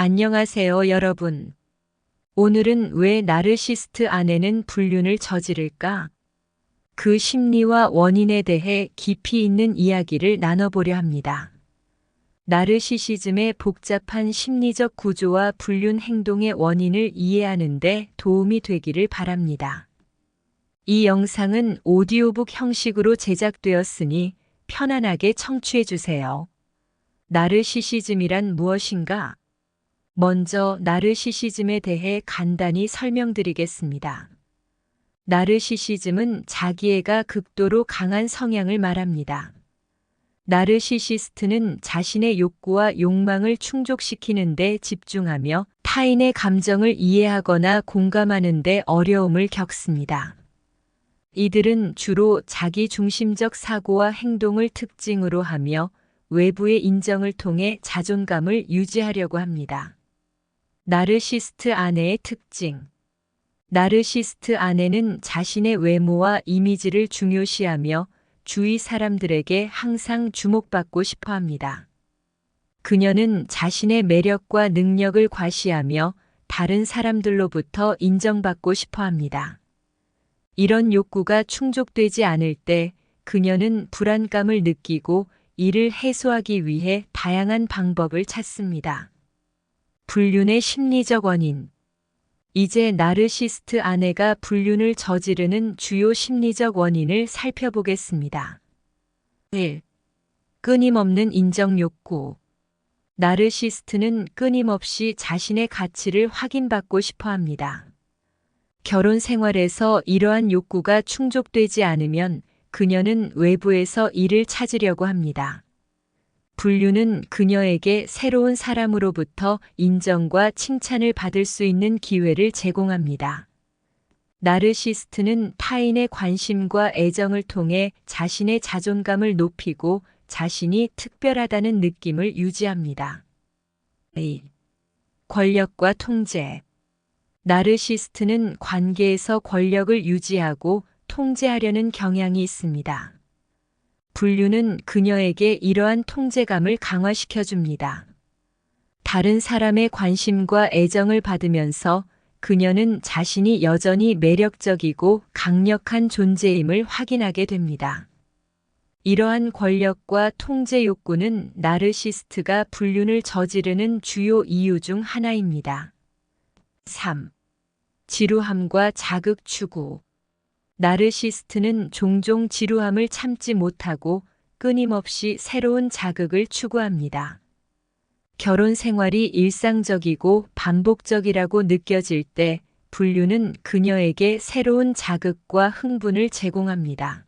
안녕하세요, 여러분. 오늘은 왜 나르시스트 아내는 불륜을 저지를까? 그 심리와 원인에 대해 깊이 있는 이야기를 나눠보려 합니다. 나르시시즘의 복잡한 심리적 구조와 불륜 행동의 원인을 이해하는데 도움이 되기를 바랍니다. 이 영상은 오디오북 형식으로 제작되었으니 편안하게 청취해 주세요. 나르시시즘이란 무엇인가? 먼저 나르시시즘에 대해 간단히 설명드리겠습니다. 나르시시즘은 자기애가 극도로 강한 성향을 말합니다. 나르시시스트는 자신의 욕구와 욕망을 충족시키는 데 집중하며 타인의 감정을 이해하거나 공감하는 데 어려움을 겪습니다. 이들은 주로 자기 중심적 사고와 행동을 특징으로 하며 외부의 인정을 통해 자존감을 유지하려고 합니다. 나르시스트 아내의 특징. 나르시스트 아내는 자신의 외모와 이미지를 중요시하며 주위 사람들에게 항상 주목받고 싶어 합니다. 그녀는 자신의 매력과 능력을 과시하며 다른 사람들로부터 인정받고 싶어 합니다. 이런 욕구가 충족되지 않을 때 그녀는 불안감을 느끼고 이를 해소하기 위해 다양한 방법을 찾습니다. 불륜의 심리적 원인. 이제 나르시스트 아내가 불륜을 저지르는 주요 심리적 원인을 살펴보겠습니다. 1. 끊임없는 인정 욕구. 나르시스트는 끊임없이 자신의 가치를 확인받고 싶어 합니다. 결혼 생활에서 이러한 욕구가 충족되지 않으면 그녀는 외부에서 일을 찾으려고 합니다. 불륜은 그녀에게 새로운 사람으로부터 인정과 칭찬을 받을 수 있는 기회를 제공합니다. 나르시스트는 타인의 관심과 애정을 통해 자신의 자존감을 높이고 자신이 특별하다는 느낌을 유지합니다. 2. 권력과 통제. 나르시스트는 관계에서 권력을 유지하고 통제하려는 경향이 있습니다. 불륜은 그녀에게 이러한 통제감을 강화시켜 줍니다. 다른 사람의 관심과 애정을 받으면서 그녀는 자신이 여전히 매력적이고 강력한 존재임을 확인하게 됩니다. 이러한 권력과 통제 욕구는 나르시스트가 불륜을 저지르는 주요 이유 중 하나입니다. 3. 지루함과 자극 추구. 나르시스트는 종종 지루함을 참지 못하고 끊임없이 새로운 자극을 추구합니다. 결혼 생활이 일상적이고 반복적이라고 느껴질 때 불륜은 그녀에게 새로운 자극과 흥분을 제공합니다.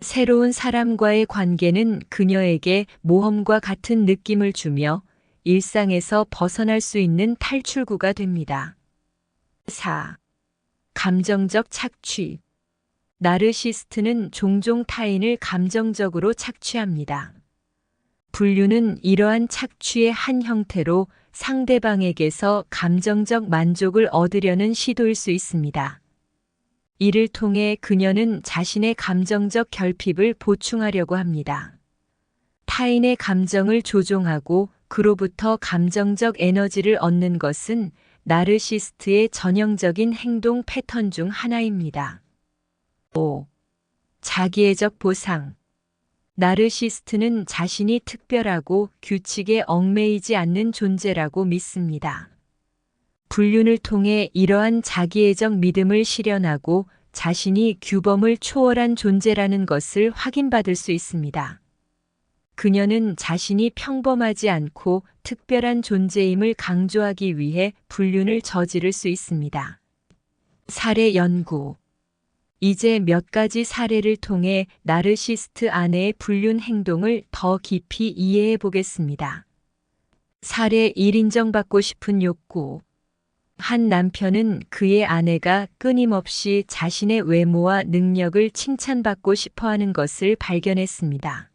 새로운 사람과의 관계는 그녀에게 모험과 같은 느낌을 주며 일상에서 벗어날 수 있는 탈출구가 됩니다. 4. 감정적 착취. 나르시스트는 종종 타인을 감정적으로 착취합니다. 분류는 이러한 착취의 한 형태로 상대방에게서 감정적 만족을 얻으려는 시도일 수 있습니다. 이를 통해 그녀는 자신의 감정적 결핍을 보충하려고 합니다. 타인의 감정을 조종하고 그로부터 감정적 에너지를 얻는 것은 나르시스트의 전형적인 행동 패턴 중 하나입니다. 5. 자기애적 보상. 나르시스트는 자신이 특별하고 규칙에 얽매이지 않는 존재라고 믿습니다. 불륜을 통해 이러한 자기애적 믿음을 실현하고 자신이 규범을 초월한 존재라는 것을 확인받을 수 있습니다. 그녀는 자신이 평범하지 않고 특별한 존재임을 강조하기 위해 불륜을 저지를 수 있습니다. 사례 연구 이제 몇 가지 사례를 통해 나르시스트 아내의 불륜 행동을 더 깊이 이해해 보겠습니다. 사례 1 인정받고 싶은 욕구. 한 남편은 그의 아내가 끊임없이 자신의 외모와 능력을 칭찬받고 싶어 하는 것을 발견했습니다.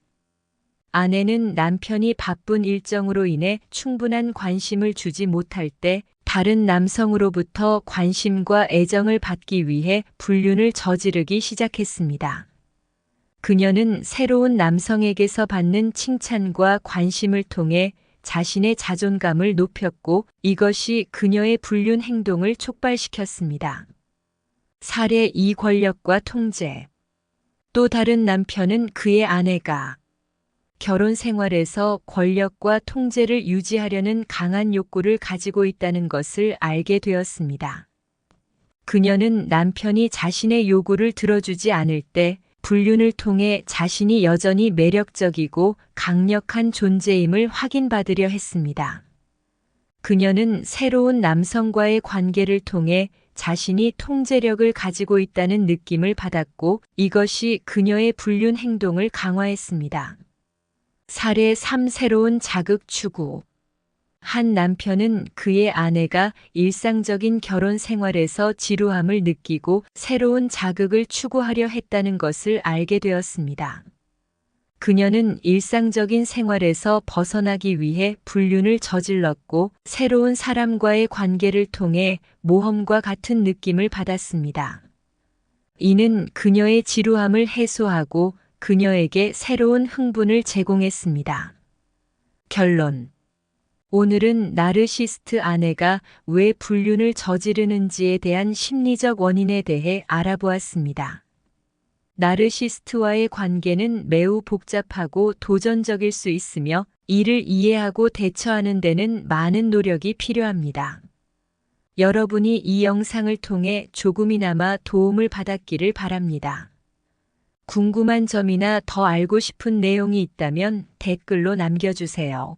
아내는 남편이 바쁜 일정으로 인해 충분한 관심을 주지 못할 때 다른 남성으로부터 관심과 애정을 받기 위해 불륜을 저지르기 시작했습니다. 그녀는 새로운 남성에게서 받는 칭찬과 관심을 통해 자신의 자존감을 높였고 이것이 그녀의 불륜 행동을 촉발시켰습니다. 살해 이 권력과 통제. 또 다른 남편은 그의 아내가 결혼 생활에서 권력과 통제를 유지하려는 강한 욕구를 가지고 있다는 것을 알게 되었습니다. 그녀는 남편이 자신의 요구를 들어주지 않을 때 불륜을 통해 자신이 여전히 매력적이고 강력한 존재임을 확인받으려 했습니다. 그녀는 새로운 남성과의 관계를 통해 자신이 통제력을 가지고 있다는 느낌을 받았고 이것이 그녀의 불륜 행동을 강화했습니다. 살해 3 새로운 자극 추구. 한 남편은 그의 아내가 일상적인 결혼 생활에서 지루함을 느끼고 새로운 자극을 추구하려 했다는 것을 알게 되었습니다. 그녀는 일상적인 생활에서 벗어나기 위해 불륜을 저질렀고 새로운 사람과의 관계를 통해 모험과 같은 느낌을 받았습니다. 이는 그녀의 지루함을 해소하고 그녀에게 새로운 흥분을 제공했습니다. 결론. 오늘은 나르시스트 아내가 왜 불륜을 저지르는지에 대한 심리적 원인에 대해 알아보았습니다. 나르시스트와의 관계는 매우 복잡하고 도전적일 수 있으며 이를 이해하고 대처하는 데는 많은 노력이 필요합니다. 여러분이 이 영상을 통해 조금이나마 도움을 받았기를 바랍니다. 궁금한 점이나 더 알고 싶은 내용이 있다면 댓글로 남겨주세요.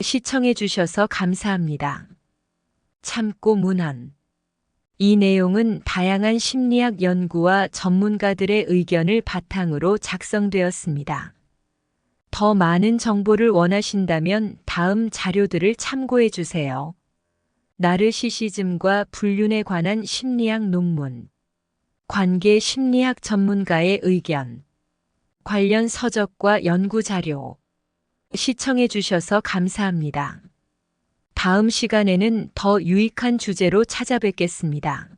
시청해주셔서 감사합니다. 참고 문헌 이 내용은 다양한 심리학 연구와 전문가들의 의견을 바탕으로 작성되었습니다. 더 많은 정보를 원하신다면 다음 자료들을 참고해 주세요. 나르시시즘과 불륜에 관한 심리학 논문, 관계 심리학 전문가의 의견, 관련 서적과 연구 자료, 시청해 주셔서 감사합니다. 다음 시간에는 더 유익한 주제로 찾아뵙겠습니다.